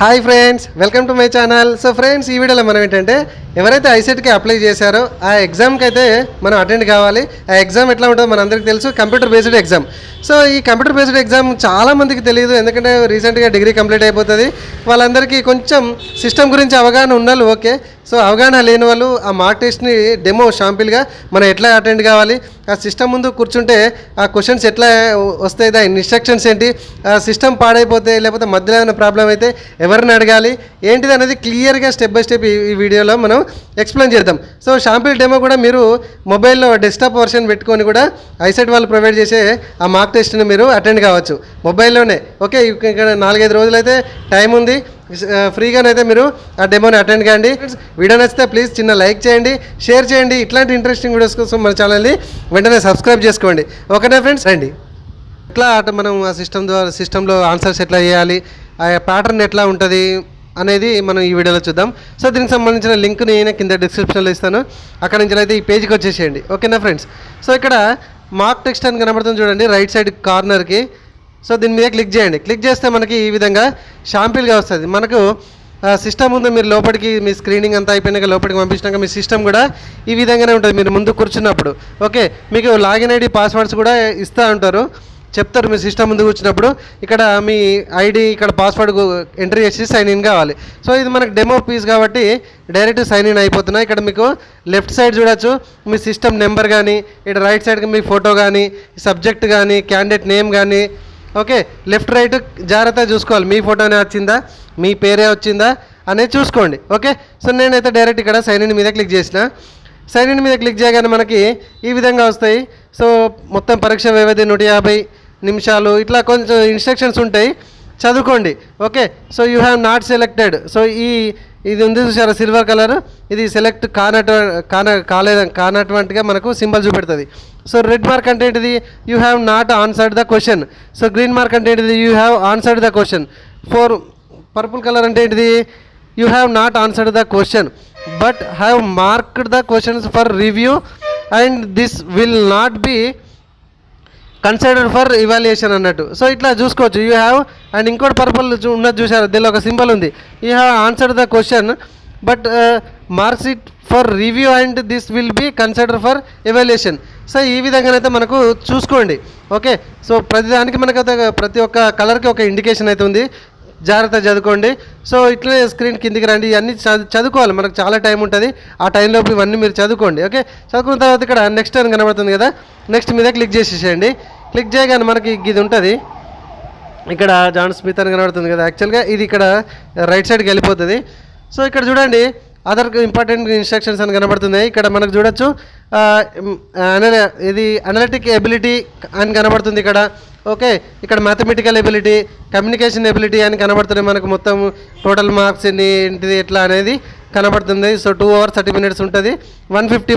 Hi friends welcome to my channel. So friends ఈ వీడియోలో మనం ఏంటంటే ఎవరైతే ఐసెట్కి అప్లై చేశారో ఆ ఎగ్జామ్కి అయితే మనం అటెండ్ కావాలి. ఆ ఎగ్జామ్ ఎట్లా ఉంటుందో మన అందరికీ తెలుసు కంప్యూటర్ బేస్డ్ ఎగ్జామ్ సో ఈ కంప్యూటర్ బేస్డ్ ఎగ్జామ్ చాలా మందికి తెలియదు ఎందుకంటే రీసెంట్గా డిగ్రీ కంప్లీట్ అయిపోతుంది. వాళ్ళందరికీ కొంచెం సిస్టమ్ గురించి అవగాహన ఉండాలి ఓకే. సో అవగాహన లేని వాళ్ళు ఆ మార్క్ టెస్ట్ని డెమో షాంపిల్గా మనం ఎట్లా అటెండ్ కావాలి? ఆ సిస్టమ్ ముందు కూర్చుంటే ఆ క్వశ్చన్స్ ఎట్లా వస్తాయి? దాని ఇన్స్ట్రక్షన్స్ ఏంటి? ఆ సిస్టమ్ పాడైపోతే లేకపోతే మధ్యలో ఏమైనా ప్రాబ్లం అయితే ఎవరిని అడగాలి? ఏంటిది అనేది క్లియర్గా స్టెప్ బై స్టెప్ ఈ వీడియోలో మనం ఎక్స్ప్లెయిన్ చేద్దాం. సో షాంపిల్ డెమో కూడా మీరు మొబైల్లో డెస్క్టాప్ వర్షన్ పెట్టుకొని కూడా ఐసెట్ వాళ్ళు ప్రొవైడ్ చేసే ఆ మార్క్ టెస్ట్ని మీరు అటెండ్ కావచ్చు. మొబైల్లోనే. ఓకే ఇక్కడ నాలుగైదు రోజులైతే టైం ఉంది. ఫ్రీగానైతే uh, మీరు ఆ డెమోని అటెండ్ కాండి వీడియో నచ్చితే ప్లీజ్ చిన్న లైక్ చేయండి షేర్ చేయండి. ఇట్లాంటి ఇంట్రెస్టింగ్ వీడియోస్ కోసం మన ఛానల్ని వెంటనే సబ్స్క్రైబ్ చేసుకోండి. ఓకేనా ఫ్రెండ్స్ రండి. ఎట్లా మనం ఆ సిస్టమ్ ద్వారా సిస్టంలో ఆన్సర్స్ ఎట్లా చేయాలి ఆ ప్యాటర్న్ ఎట్లా ఉంటుంది అనేది మనం ఈ వీడియోలో చూద్దాం. సో దీనికి సంబంధించిన లింక్ నేను కింద డిస్క్రిప్షన్లో ఇస్తాను. అక్కడ నుంచి అయితే ఈ పేజ్కి వచ్చేసేయండి. ఓకేనా ఫ్రెండ్స్ సో ఇక్కడ మార్క్ టెక్స్ట్ అని కనబడుతుంది చూడండి రైట్ సైడ్ కార్నర్కి సో దీని మీద క్లిక్ చేయండి. క్లిక్ చేస్తే మనకి ఈ విధంగా షాంపిల్గా వస్తుంది. మనకు సిస్టమ్ ముందు మీరు లోపలికి మీ స్క్రీనింగ్ అంతా అయిపోయినాక లోపలికి పంపించినాక మీ సిస్టమ్ కూడా ఈ విధంగానే ఉంటుంది. మీరు ముందు కూర్చున్నప్పుడు. ఓకే? మీకు లాగిన్ ఐడి పాస్వర్డ్స్ కూడా ఇస్తూ ఉంటారు చెప్తారు మీ సిస్టమ్ ముందు కూర్చున్నప్పుడు. ఇక్కడ మీ ఐడి ఇక్కడ పాస్వర్డ్ ఎంట్రీ చేసి సైన్ ఇన్ కావాలి. సో ఇది మనకు డెమో పీస్ కాబట్టి డైరెక్ట్ సైన్ ఇన్ అయిపోతున్నాయి ఇక్కడ మీకు లెఫ్ట్ సైడ్ చూడొచ్చు. మీ సిస్టమ్ నెంబర్ కానీ ఇక్కడ రైట్ సైడ్కి మీ ఫోటో కానీ సబ్జెక్ట్ కానీ క్యాండిడేట్ నేమ్ కానీ ఓకే లెఫ్ట్ రైట్ జాగ్రత్త చూసుకోవాలి. మీ ఫోటోనే వచ్చిందా? మీ పేరే వచ్చిందా? అనేది చూసుకోండి. ఓకే సో నేనైతే డైరెక్ట్ ఇక్కడ సైన్ ఇన్ మీద క్లిక్ చేసిన. సైన్ ఇన్ మీద క్లిక్ చేయగానే మనకి ఈ విధంగా వస్తాయి. సో మొత్తం పరీక్ష వ్యవధి నూట యాభై నిమిషాలు. ఇట్లా కొంచెం ఇన్స్ట్రక్షన్స్ ఉంటాయి. చదువుకోండి. Okay so you have not selected so ఈ ఇది ఉంది చూసారా సిల్వర్ కలర్ ఇది సెలెక్ట్ కానట కాన కాలేదు కానటువంటిగా మనకు సింబల్ చూపెడుతుంది. సో రెడ్ మార్క్ అంటే ఏంటిది? You have not answered the question so green mark అంటే ఏంటిది? You have answered the question four purple colour అంటే ఏంటిది? You have not answered the question but have marked the questions for review and this will not be considered for evaluation అన్నట్టు. So ఇట్లా చూసుకోవచ్చు. You have and ఇంకోటి purple ఉన్నది చూసారు దీనిలో ఒక సింబల్ ఉంది. You have answer the question but marks it for review and this will be consider for evaluation so ఈ విధంగానైతే మనకు చూసుకోండి. ఓకే సో ప్రతిదానికి మనకు అయితే ప్రతి ఒక్క కలర్కి ఒక ఇండికేషన్ అయితే ఉంది. జాగ్రత్త చదువుకోండి. సో ఇట్లనే స్క్రీన్ కిందికి రండి. ఇవన్నీ చదువుకోవాలి. మనకు చాలా టైం ఉంటుంది. ఆ టైంలోపు ఇవన్నీ మీరు చదువుకోండి. ఓకే చదువుకున్న తర్వాత ఇక్కడ నెక్స్ట్ అని కనబడుతుంది కదా. నెక్స్ట్ మీద క్లిక్ చేసేసేయండి. క్లిక్ చేయగానే మనకి ఇది ఉంటుంది. ఇక్కడ జాన్ స్మిత్ అని కనబడుతుంది కదా. యాక్చువల్గా ఇది ఇక్కడ రైట్ సైడ్కి వెళ్ళిపోతుంది. సో ఇక్కడ చూడండి అదర్ ఇంపార్టెంట్ ఇన్స్ట్రక్షన్స్ అని కనబడుతున్నాయి. ఇక్కడ మనకు చూడొచ్చు ఇది అనలిటిక్ ఎబిలిటీ అని కనబడుతుంది ఇక్కడ. ఓకే ఇక్కడ మ్యాథమెటికల్ ఎబిలిటీ కమ్యూనికేషన్ ఎబిలిటీ అని కనబడుతున్నాయి మనకు మొత్తం. టోటల్ మార్క్స్ ఎన్ని ఏంటిది ఎట్లా అనేది కనబడుతుంది. So two hours thirty minutes ఉంటుంది. వన్ ఫిఫ్టీ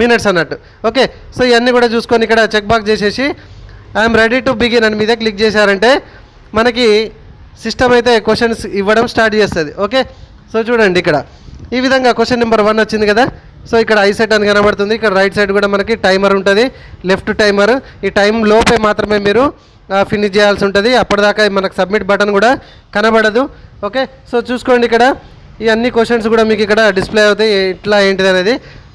మినిట్స్ అన్నట్టు. ఓకే సో ఇవన్నీ కూడా చూసుకొని ఇక్కడ చెక్ బాక్స్ చేసేసి ఐఎమ్ రెడీ టు బిగిన్ అని మీద క్లిక్ చేశారంటే మనకి సిస్టమ్ అయితే క్వశ్చన్స్ ఇవ్వడం స్టార్ట్ చేస్తుంది. ఓకే? సో చూడండి ఇక్కడ. ఈ విధంగా క్వశ్చన్ నెంబర్ వన్ వచ్చింది కదా. సో ఇక్కడ ఐ సెట్ అని కనబడుతుంది. ఇక్కడ రైట్ సైడ్ కూడా మనకి టైమర్ ఉంటుంది. Left timer. ఈ టైం లోపే మాత్రమే మీరు ఫినిష్ చేయాల్సి ఉంటుంది. అప్పటిదాకా మనకు సబ్మిట్ బటన్ కూడా కనబడదు. ఓకే? సో చూసుకోండి ఇక్కడ. ఈ అన్ని క్వశ్చన్స్ కూడా మీకు ఇక్కడ డిస్ప్లే అవుతాయి. ఇట్లా ఏంటిది అనేది.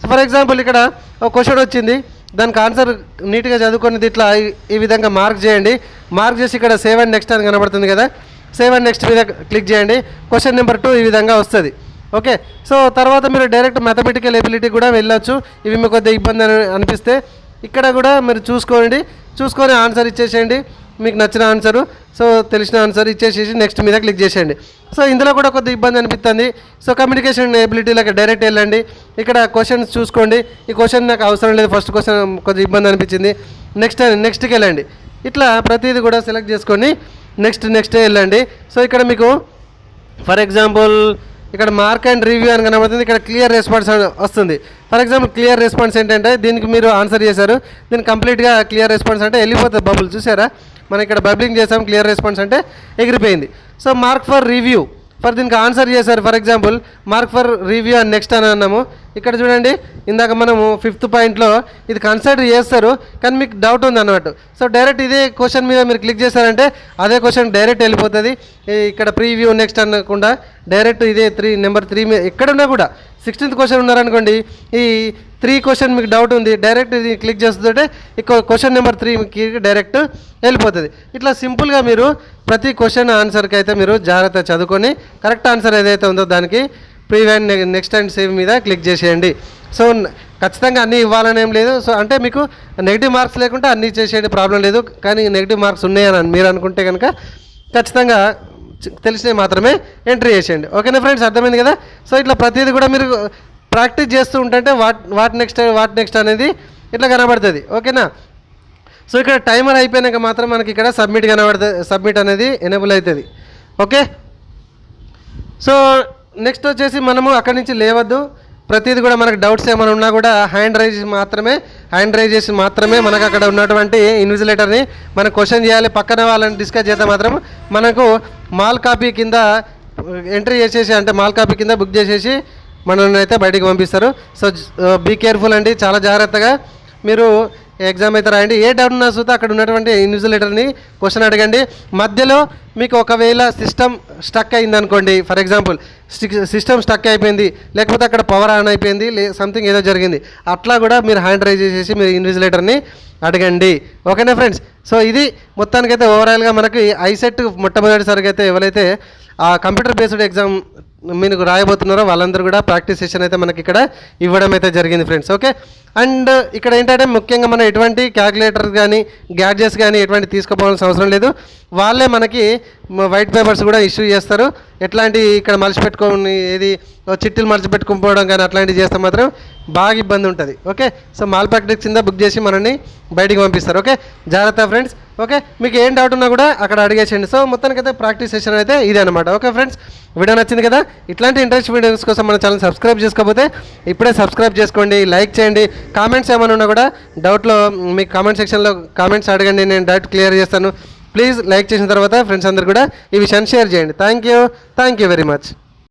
ఫర్ ఎగ్జాంపుల్ ఇక్కడ ఒక క్వశ్చన్ వచ్చింది. దానికి ఆన్సర్ నీట్గా చదువుకునేది ఇట్లా ఈ- విధంగా మార్క్ చేయండి. మార్క్ చేసి ఇక్కడ సేవ్ అండ్ నెక్స్ట్ అని కనబడుతుంది కదా. సేవ్ అండ్ నెక్స్ట్ మీద క్లిక్ చేయండి. క్వశ్చన్ నెంబర్ టూ ఈ విధంగా వస్తుంది. ఓకే సో తర్వాత మీరు డైరెక్ట్ మ్యాథమెటికల్ ఎబిలిటీ కూడా వెళ్ళొచ్చు. ఇవి మీకు కొద్దిగా ఇబ్బంది అనిపిస్తే ఇక్కడ కూడా మీరు చూసుకోండి. చూసుకొని ఆన్సర్ ఇచ్చేసేయండి. మీకు నచ్చిన ఆన్సరు సో తెలిసిన ఆన్సర్ ఇచ్చేసేసి నెక్స్ట్ మీద క్లిక్ చేసేయండి. సో ఇందులో కూడా కొద్దిగా ఇబ్బంది అనిపిస్తుంది సో కమ్యూనికేషన్ ఎబిలిటీలకు డైరెక్ట్ వెళ్ళండి. ఇక్కడ క్వశ్చన్స్ చూసుకోండి. ఈ క్వశ్చన్ నాకు అవసరం లేదు. ఫస్ట్ క్వశ్చన్ కొద్దిగా ఇబ్బంది అనిపించింది నెక్స్ట్ నెక్స్ట్కి వెళ్ళండి. ఇట్లా ప్రతిదీ కూడా సెలెక్ట్ చేసుకొని నెక్స్ట్ నెక్స్ట్ వెళ్ళండి. సో ఇక్కడ మీకు ఫర్ ఎగ్జాంపుల్ ఇక్కడ మార్క్ అండ్ రివ్యూ అని కనబడుతుంది. ఇక్కడ క్లియర్ రెస్పాన్స్ వస్తుంది. ఫర్ ఎగ్జాంపుల్ క్లియర్ రెస్పాన్స్ ఏంటంటే దీనికి మీరు ఆన్సర్ చేశారు. దీన్ని కంప్లీట్గా క్లియర్ రెస్పాన్స్ అంటే వెళ్ళిపోతుంది బబుల్ చూసారా? మనం ఇక్కడ బబ్లింగ్ చేసాం క్లియర్ రెస్పాన్స్ అంటే ఎగిరిపోయింది. So mark for review for దీనికి ఆన్సర్ చేశారు for example mark for review అని నెక్స్ట్ అని అన్నాము. ఇక్కడ చూడండి ఇందాక మనము ఫిఫ్త్ పాయింట్లో ఇది కన్సిడర్ చేస్తారు కానీ మీకు డౌట్ ఉంది అన్నమాట. సో డైరెక్ట్ ఇదే క్వశ్చన్ మీద మీరు క్లిక్ చేశారంటే అదే క్వశ్చన్ డైరెక్ట్ వెళ్ళిపోతుంది. ఇక్కడ ప్రీవ్యూ నెక్స్ట్ అనకుండా డైరెక్ట్ ఇదే త్రీ నెంబర్ త్రీ మీద ఎక్కడున్నా కూడా. సిక్స్టీన్త్ క్వశ్చన్ ఉన్నారనుకోండి ఈ త్రీ క్వశ్చన్ మీకు డౌట్ ఉంది డైరెక్ట్ ఇది క్లిక్ చేస్తుంటే ఇక్కడ క్వశ్చన్ నెంబర్ త్రీ మీకు డైరెక్ట్ వెళ్ళిపోతుంది. ఇట్లా సింపుల్గా మీరు ప్రతి క్వశ్చన్ ఆన్సర్కి అయితే మీరు జాగ్రత్త చదువుకొని కరెక్ట్ ఆన్సర్ ఏదైతే ఉందో దానికి pre and next and save మీద క్లిక్ చేసేయండి. సో ఖచ్చితంగా అన్నీ ఇవ్వాలని ఏం లేదు. సో అంటే మీకు నెగిటివ్ మార్క్స్ లేకుంటే అన్నీ చేసేయండి ప్రాబ్లం లేదు. కానీ నెగిటివ్ మార్క్స్ ఉన్నాయని మీరు అనుకుంటే కనుక ఖచ్చితంగా తెలిసినవి మాత్రమే ఎంట్రీ చేసేయండి. ఓకేనా ఫ్రెండ్స్ అర్థమైంది కదా? సో ఇట్లా ప్రతిదీ కూడా మీరు ప్రాక్టీస్ చేస్తూ ఉంటే what what next what next అనేది ఇట్లా కనబడుతుంది. ఓకేనా? సో ఇక్కడ టైమర్ అయిపోయినాక మాత్రం మనకి ఇక్కడ సబ్మిట్ కనబడుతుంది సబ్మిట్ అనేది ఎనేబుల్ అవుతుంది ఓకే? సో నెక్స్ట్ వచ్చేసి మనము అక్కడి నుంచి లేవద్దు. ప్రతిదీ కూడా మనకు డౌట్స్ ఏమైనా ఉన్నా కూడా హ్యాండ్ రైజ్ మాత్రమే హ్యాండ్ రైజ్ చేసి మాత్రమే మనకు అక్కడ ఉన్నటువంటి ఇన్విజిలేటర్ని మనం క్వశ్చన్ చేయాలి. పక్కన వాళ్ళని డిస్కస్ చేస్తే మాత్రం మనకు మాల్ కాపీ కింద ఎంట్రీ చేసేసి అంటే మాల్ కాపీ కింద బుక్ చేసేసి మనల్ని అయితే బయటికి పంపిస్తారు. సో బీ కేర్ఫుల్ అండి. చాలా జాగ్రత్తగా మీరు ఎగ్జామ్ అయితే రాయండి. ఏ డౌట్ ఉన్నా చూస్తే అక్కడ ఉన్నటువంటి ఇన్విజిలేటర్ని క్వశ్చన్ అడగండి. మధ్యలో మీకు ఒకవేళ సిస్టమ్ స్టక్ అయింది అనుకోండి ఫర్ ఎగ్జాంపుల్ సిస్టమ్ స్టక్ అయిపోయింది లేకపోతే అక్కడ పవర్ ఆన్ అయిపోయింది లే సంథింగ్ ఏదో జరిగింది అట్లా కూడా మీరు హ్యాండ్ రైజ్ చేసేసి మీరు ఇన్విజిలేటర్ని అడగండి. ఓకేనా ఫ్రెండ్స్ సో ఇది మొత్తానికైతే ఓవరాల్గా మనకి ఐసెట్ మొట్టమొదటిసారిగా అయితే ఎవరైతే ఆ కంప్యూటర్ బేస్డ్ ఎగ్జామ్ మీకు రాయబోతున్నారో వాళ్ళందరూ కూడా ప్రాక్టీస్ సెషన్ అయితే మనకి ఇక్కడ ఇవ్వడం అయితే జరిగింది ఫ్రెండ్స్. ఓకే? అండ్ ఇక్కడ ఏంటంటే ముఖ్యంగా మనం ఎటువంటి క్యాలిక్యులేటర్ కానీ గ్యాడ్జెట్స్ కానీ ఎటువంటి తీసుకుపోవాల్సిన అవసరం లేదు. వాళ్ళే మనకి వైట్ పేపర్స్ కూడా ఇష్యూ చేస్తారు. ఎట్లాంటి ఇక్కడ మలిచిపెట్టుకొని ఏది చిట్టులు మలిచిపెట్టుకుపోవడం కానీ అట్లాంటివి చేస్తే మాత్రం బాగా ఇబ్బంది ఉంటుంది. ఓకే? సో మాల్ ప్రాక్టీస్ కింద బుక్ చేసి మనల్ని బయటికి పంపిస్తారు. ఓకే? జాగ్రత్త ఫ్రెండ్స్ ఓకే? మీకు ఏం డౌట్ ఉన్నా కూడా అక్కడ అడిగేసేయండి. సో మొత్తానికైతే ప్రాక్టీస్ సెషన్ అయితే ఇదే అనమాట ఓకే ఫ్రెండ్స్ వీడియో నచ్చింది కదా? ఇట్లాంటి ఇంట్రెస్ట్ వీడియోస్ కోసం మన ఛానల్ సబ్స్క్రైబ్ చేసుకోకపోతే ఇప్పుడే సబ్స్క్రైబ్ చేసుకోండి లైక్ చేయండి. కామెంట్స్ ఏమైనా ఉన్నా కూడా డౌట్లో మీకు కామెంట్ సెక్షన్లో కామెంట్స్ అడగండి నేను డౌట్ క్లియర్ చేస్తాను. ప్లీజ్ లైక్ చేసిన తర్వాత ఫ్రెండ్స్ అందరు కూడా ఈ విషయాన్ని షేర్ చేయండి. Thank you thank you very much